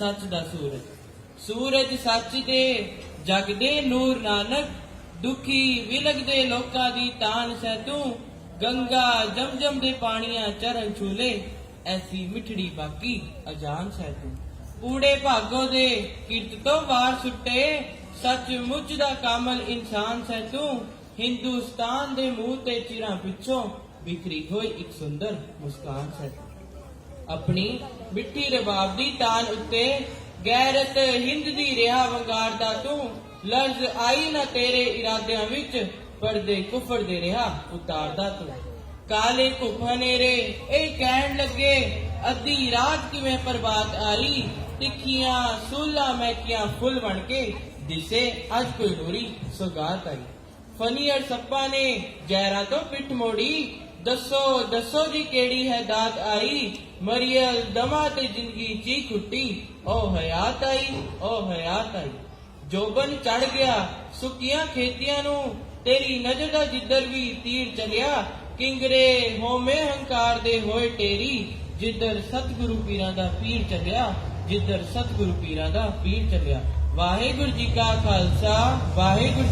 ਸੱਚ ਦਾ ਸੂਰਜ। ਸੂਰਜ ਸੱਚ ਦੇ ਜਗ ਦੇ ਨੂਰ ਨਾਨਕ, ਦੁਖੀ ਵਿਲਗਦੇ ਲੋਕਾਂ ਦੀ ਤਾਨ ਸਹਿ ਤੂੰ, ਗੰਗਾ ਜਮਜਮ ਦੇ ਪਾਣੀਆਂ ਚਰਨ ਛੂਲੇ, ਐਸੀ ਮਿਠੜੀ ਬਾਕੀ ਅਜਾਨ ਸਹਿ ਤੂੰ। ਊੜੇ ਭਾਗੋ ਦੇ ਕਿਰਤ ਤੋਂ ਵਾਰ ਸੁੱਟੇ ਸੱਚ ਮੁੱਚ ਦਾ ਕਾਮਲ ਇਨਸਾਨ ਸਹਿ ਤੂੰ, ਹਿੰਦੁਸਤਾਨ ਦੇ ਮੂੰਹ ਤੇ ਚਿਰਾਂ ਪਿੱਛੋਂ ਬਿਖਰੀ ਹੋਈ ਇੱਕ ਸੁੰਦਰ ਮੁਸਕਾਨ ਸਹਿ ਤੂੰ। ਆਪਣੀ ਮਿੱਠੀ ਰਬਾਬ ਦੀ ਤਾਨ ਉੱਤੇ ਗੈਰਤ ਹਿੰਦ ਦੀ ਰਿਹਾ ਵੰਗਾਰਦਾ ਤੂੰ ਲਫ਼ਜ਼ ਆਈ ਨਾ ਤੇਰੇ ਇਰਾਦਿਆਂ ਵਿੱਚ, ਪਰਦੇ ਕੁਫਰ ਦੇ ਰਿਹਾ ਉਤਾਰਦਾ ਤੂੰ। ਕਾਲੇ ਘੁੱਪ ਹਨੇਰੇ ਇਹ ਕਹਿਣ ਲੱਗੇ, ਅੱਧੀ ਰਾਤ ਕਿਵੇਂ ਪ੍ਰਭਾਤ ਆਈ ਤਿੱਖੀਆਂ ਸੂਲਾ ਮਹਿਕੀਆਂ ਫੁੱਲ ਬਣ ਕੇ ਦਿਸੇ, ਅੱਜ ਕੋਈ ਨੂਰੀ ਸੁਗਾਤ ਆਈ। ਫਨੀਅਰ ਸੱਪਾ ਨੇ ਜ਼ਹਿਰਾ ਤੋਂ ਪਿੱਠ ਮੋੜੀ ਦੱਸੋ ਦੱਸੋ ਜੀ ਕਿਹੜੀ ਹੈ ਦਾਤ ਆਈ? ਮਰੀਅਲ ਦਮਾ ਤੇ ਜ਼ਿੰਦਗੀ ਜੀ ਖੁੱਟੀ ਓ ਹਯਾਤ ਆਈ, ਓ ਹਯਾਤ ਆਈ। ਜੋਬਨ ਚੜ ਗਿਆ, ਸੁੱਕੀਆਂ ਖੇਤੀਆਂ ਨੂੰ। ਤੇਰੀ ਨਜ਼ਰ ਦਾ ਜਿੱਧਰ ਵੀ ਤੀਰ ਚਲਿਆ ਕਿੰਗਰੇ ਹੋਮੇ ਹੰਕਾਰ ਦੇ ਹੋਏ ਟੇਰੀ। ਜਿੱਧਰ ਸਤਿਗੁਰੂ ਪੀਰਾਂ ਦਾ ਪੀਰ ਚੱਲਿਆ ਜਿੱਧਰ ਸਤਿਗੁਰੂ ਪੀਰਾਂ ਦਾ ਪੀਰ ਚੱਲਿਆ ਵਾਹਿਗੁਰੂ ਜੀ ਕਾ ਖਾਲਸਾ, ਵਾਹਿਗੁਰੂ